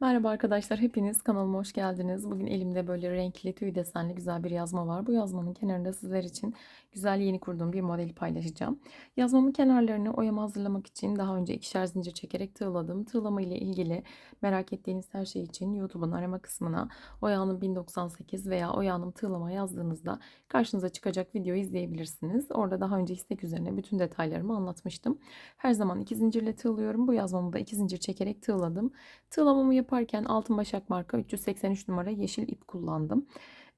Merhaba arkadaşlar, hepiniz kanalıma hoş geldiniz. Bugün elimde böyle renkli, tüy desenli güzel bir yazma var. Bu yazmanın kenarında sizler için güzel yeni kurduğum bir modeli paylaşacağım. Yazmamın kenarlarını oyama hazırlamak için daha önce ikişer zincir çekerek tığladım. Tığlama ile ilgili merak ettiğiniz her şey için YouTube'un arama kısmına Oyağının 1098 veya Oyağının tığlama yazdığınızda karşınıza çıkacak videoyu izleyebilirsiniz. Orada daha önce istek üzerine bütün detaylarımı anlatmıştım. Her zaman iki zincirle tığlıyorum. Bu yazmamı da iki zincir çekerek tığladım. Tığlamamı yaparken Altın Başak marka 383 numara yeşil ip kullandım.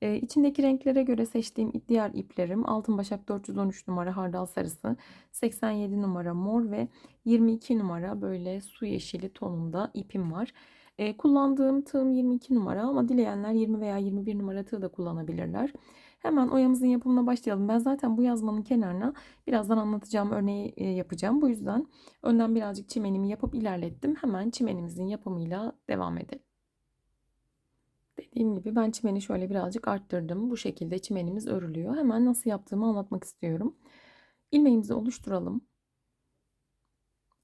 Ee, içindeki renklere göre seçtiğim diğer iplerim Altın Başak 413 numara hardal sarısı, 87 numara mor ve 22 numara böyle su yeşili tonunda ipim var. Ee, kullandığım tığım 22 numara ama dileyenler 20 veya 21 numara tığ da kullanabilirler. Hemen oyamızın yapımına başlayalım. Ben zaten bu yazmanın kenarına birazdan anlatacağım örneği e, yapacağım. Bu yüzden önden birazcık çimenimi yapıp ilerlettim. Hemen çimenimizin yapımıyla devam edelim. Dediğim gibi ben çimeni şöyle birazcık arttırdım. Bu şekilde çimenimiz örülüyor. Hemen nasıl yaptığımı anlatmak istiyorum. İlmeğimizi oluşturalım.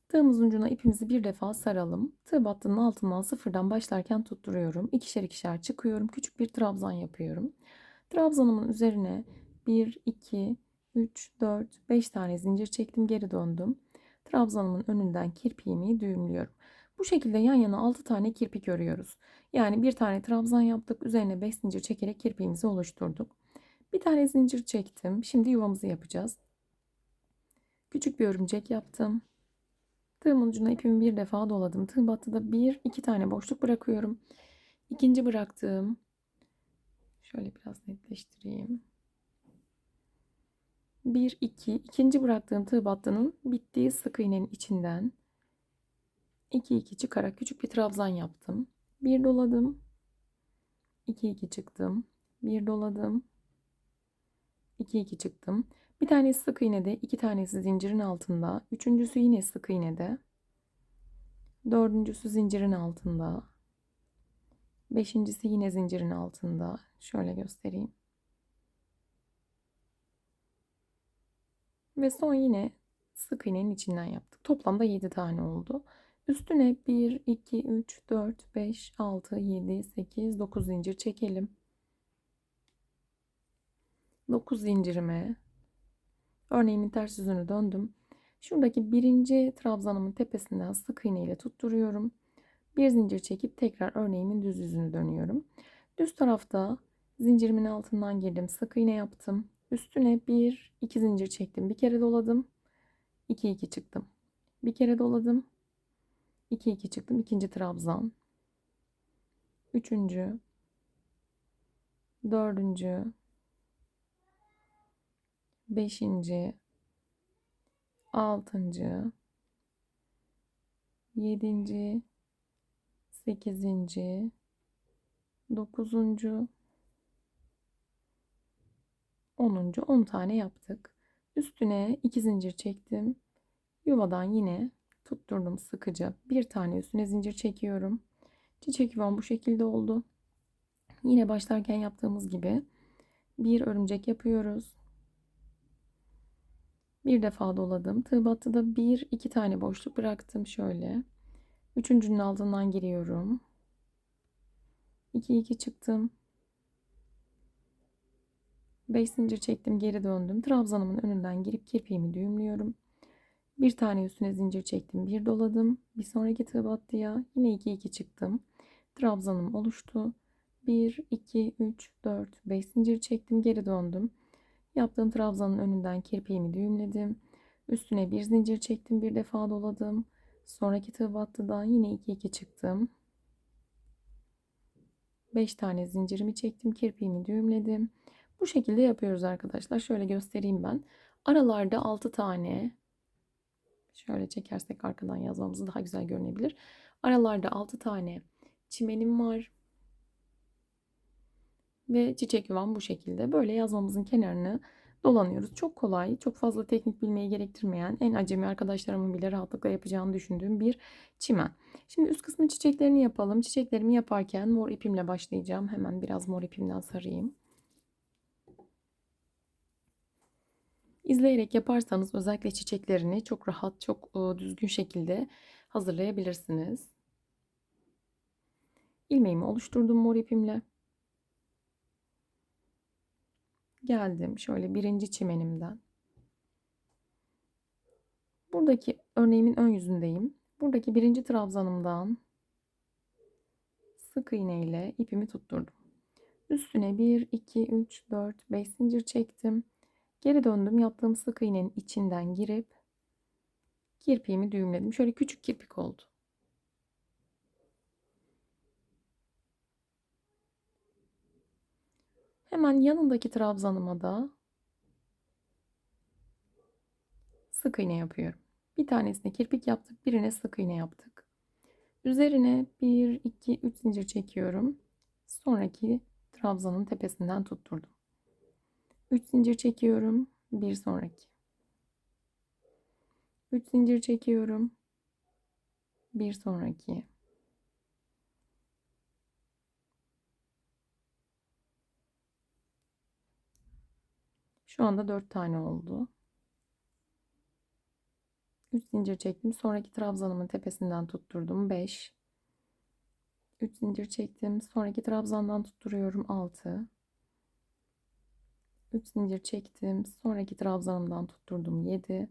Tığımızın ucuna ipimizi bir defa saralım. Tığ battının altından sıfırdan başlarken tutturuyorum. İkişer ikişer çıkıyorum. Küçük bir trabzan yapıyorum. Trabzanımın üzerine 1, 2, 3, 4, 5 tane zincir çektim. Geri döndüm. Trabzanımın önünden kirpiğimi düğümlüyorum. Bu şekilde yan yana 6 tane kirpik örüyoruz. Yani bir tane trabzan yaptık. Üzerine 5 zincir çekerek kirpiğimizi oluşturduk. Bir tane zincir çektim. Şimdi yuvamızı yapacağız. Küçük bir örümcek yaptım. Tığımın ucuna ipimi bir defa doladım. Tığ battıda bir, iki tane boşluk bırakıyorum. İkinci bıraktığım şöyle biraz netleştireyim. 1 2 ikinci bıraktığım tığ battının bittiği sık iğnenin içinden 2 2 çıkarak küçük bir trabzan yaptım. Bir doladım. 2 2 çıktım. Bir doladım. 2 2 çıktım. Bir tanesi sık iğnede, iki tanesi zincirin altında, üçüncüsü yine sık iğnede. Dördüncüsü zincirin altında. Beşincisi yine zincirin altında. Şöyle göstereyim. Ve son yine sık iğnenin içinden yaptık. Toplamda 7 tane oldu. Üstüne 1, 2, 3, 4, 5, 6, 7, 8, 9 zincir çekelim. 9 zincirime örneğimin ters yüzünü döndüm. Şuradaki birinci trabzanımın tepesinden sık iğne ile tutturuyorum. Bir zincir çekip tekrar örneğimin düz yüzünü dönüyorum. Düz tarafta zincirimin altından girdim. Sık iğne yaptım. Üstüne bir, iki zincir çektim. Bir kere doladım. 2 2 çıktım. Bir kere doladım. 2 2 çıktım. İkinci trabzan. Üçüncü. Dördüncü. Beşinci. Altıncı. Yedinci. Sekizinci. Dokuzuncu. Onuncu. On tane yaptık. Üstüne iki zincir çektim. Yuvadan yine tutturdum sıkıca. Bir tane üstüne zincir çekiyorum. Çiçek yuvam bu şekilde oldu. Yine başlarken yaptığımız gibi bir örümcek yapıyoruz. Bir defa doladım. Tığ battıda bir iki tane boşluk bıraktım şöyle. Üçüncünün altından giriyorum. 2 2 çıktım. 5 zincir çektim geri döndüm. Trabzanımın önünden girip kirpiğimi düğümlüyorum. Bir tane üstüne zincir çektim. Bir doladım. Bir sonraki tığ battıya yine 2 2 çıktım. Trabzanım oluştu. 1 2 3 4 5 zincir çektim. Geri döndüm. Yaptığım trabzanın önünden kirpiğimi düğümledim. Üstüne bir zincir çektim. Bir defa doladım. Sonraki tığ yine 2 2 çıktım. 5 tane zincirimi çektim. Kirpiğimi düğümledim. Bu şekilde yapıyoruz arkadaşlar. Şöyle göstereyim ben. Aralarda 6 tane şöyle çekersek arkadan yazmamız daha güzel görünebilir. Aralarda 6 tane çimenim var. Ve çiçek yuvam bu şekilde. Böyle yazmamızın kenarını dolanıyoruz. Çok kolay, çok fazla teknik bilmeyi gerektirmeyen, en acemi arkadaşlarımın bile rahatlıkla yapacağını düşündüğüm bir çimen. Şimdi üst kısmın çiçeklerini yapalım. Çiçeklerimi yaparken mor ipimle başlayacağım. Hemen biraz mor ipimden sarayım. İzleyerek yaparsanız özellikle çiçeklerini çok rahat, çok düzgün şekilde hazırlayabilirsiniz. ilmeğimi oluşturdum mor ipimle. Geldim şöyle birinci çimenimden. Buradaki örneğimin ön yüzündeyim. Buradaki birinci trabzanımdan sık iğne ile ipimi tutturdum. Üstüne 1, 2, 3, 4, 5 zincir çektim. Geri döndüm. Yaptığım sık iğnenin içinden girip kirpiğimi düğümledim. Şöyle küçük kirpik oldu. Hemen yanındaki trabzanıma da sık iğne yapıyorum. Bir tanesine kirpik yaptık, birine sık iğne yaptık. Üzerine 1, 2, 3 zincir çekiyorum. Sonraki trabzanın tepesinden tutturdum. 3 zincir çekiyorum. Bir sonraki. 3 zincir çekiyorum. Bir sonraki. Şu anda 4 tane oldu. 3 zincir çektim. Sonraki trabzanımın tepesinden tutturdum. 5. 3 zincir çektim. Sonraki trabzandan tutturuyorum. 6. 3 zincir çektim. Sonraki trabzanımdan tutturdum. 7.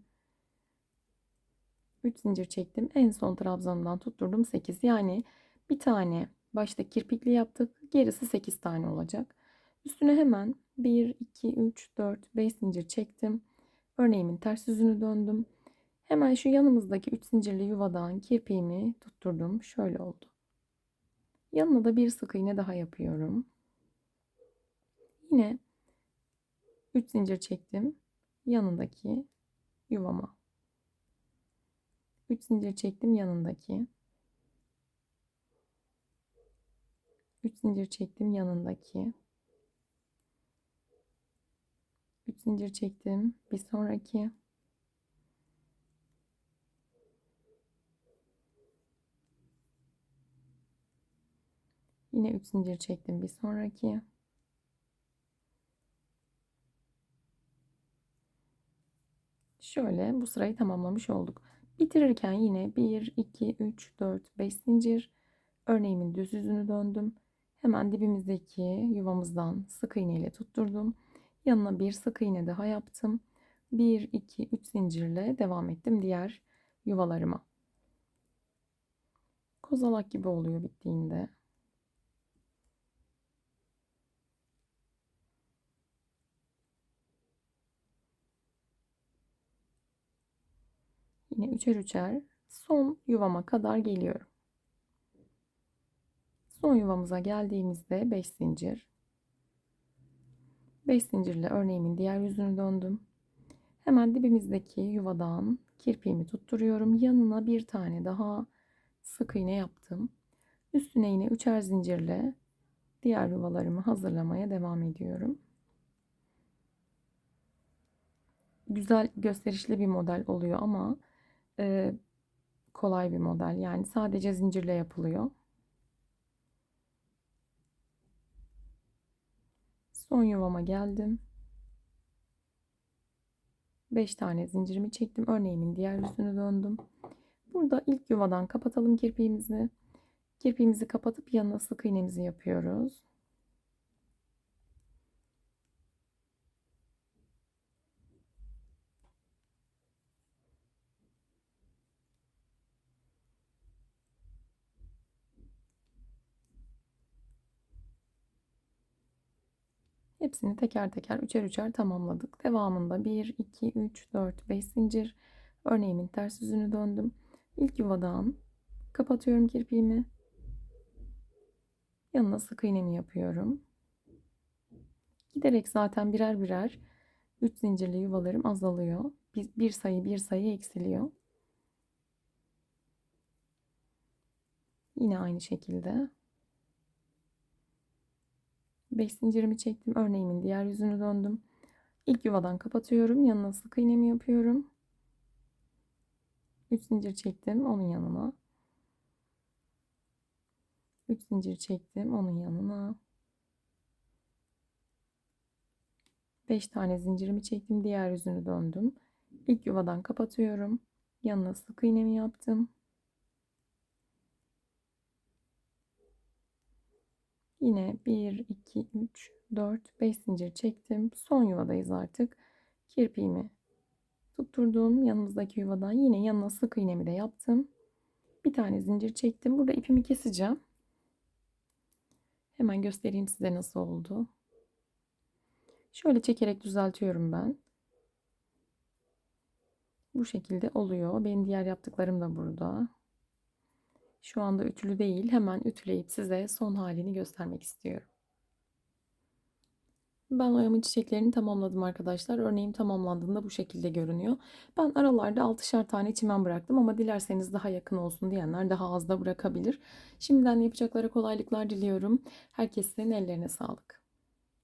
3 zincir çektim. En son trabzanımdan tutturdum. 8. Yani bir tane başta kirpikli yaptık. Gerisi 8 tane olacak. Üstüne hemen 1, 2, 3, 4, 5 zincir çektim. Örneğimin ters yüzünü döndüm. Hemen şu yanımızdaki 3 zincirli yuvadan kirpiğimi tutturdum. Şöyle oldu. Yanına da bir sık iğne daha yapıyorum. Yine 3 zincir çektim. Yanındaki yuvama. 3 zincir çektim yanındaki. 3 zincir çektim yanındaki. 3 zincir çektim. Bir sonraki. Yine 3 zincir çektim. Bir sonraki. Şöyle bu sırayı tamamlamış olduk. Bitirirken yine 1, 2, 3, 4, 5 zincir. Örneğimin düz yüzünü döndüm. Hemen dibimizdeki yuvamızdan sık iğne ile tutturdum. Yanına bir sık iğne daha yaptım. 1, 2, 3 zincirle devam ettim diğer yuvalarıma. Kozalak gibi oluyor bittiğinde. Yine üçer üçer son yuvama kadar geliyorum. Son yuvamıza geldiğimizde 5 zincir. 5 zincirle örneğimin diğer yüzünü döndüm. Hemen dibimizdeki yuvadan kirpiğimi tutturuyorum. Yanına bir tane daha sık iğne yaptım. Üstüne yine üçer zincirle diğer yuvalarımı hazırlamaya devam ediyorum. Güzel gösterişli bir model oluyor ama e, kolay bir model. Yani sadece zincirle yapılıyor. Son yuvama geldim. 5 tane zincirimi çektim. Örneğimin diğer yüzünü döndüm. Burada ilk yuvadan kapatalım kirpiğimizi. Kirpiğimizi kapatıp yanına sık iğnemizi yapıyoruz. Hepsini teker teker üçer üçer tamamladık. Devamında 1, 2, 3, 4, 5 zincir. Örneğimin ters yüzünü döndüm. İlk yuvadan kapatıyorum kirpiğimi. Yanına sık iğnemi yapıyorum. Giderek zaten birer birer 3 zincirli yuvalarım azalıyor. Bir, bir sayı bir sayı eksiliyor. Yine aynı şekilde 5 zincirimi çektim. Örneğimin diğer yüzünü döndüm. İlk yuvadan kapatıyorum. Yanına sık iğnemi yapıyorum. 3 zincir çektim onun yanına. 3 zincir çektim onun yanına. 5 tane zincirimi çektim. Diğer yüzünü döndüm. İlk yuvadan kapatıyorum. Yanına sık iğnemi yaptım. Yine 1, 2, 3, 4, 5 zincir çektim. Son yuvadayız artık. Kirpiğimi tutturdum yanımızdaki yuvadan. Yine yanına sık iğnemi de yaptım. Bir tane zincir çektim. Burada ipimi keseceğim. Hemen göstereyim size nasıl oldu. Şöyle çekerek düzeltiyorum ben. Bu şekilde oluyor. Benim diğer yaptıklarım da burada. Şu anda ütülü değil. Hemen ütüleyip size son halini göstermek istiyorum. Ben oyamın çiçeklerini tamamladım arkadaşlar. Örneğim tamamlandığında bu şekilde görünüyor. Ben aralarda 6'şer tane çimen bıraktım ama dilerseniz daha yakın olsun diyenler daha az da bırakabilir. Şimdiden yapacaklara kolaylıklar diliyorum. Herkesin ellerine sağlık.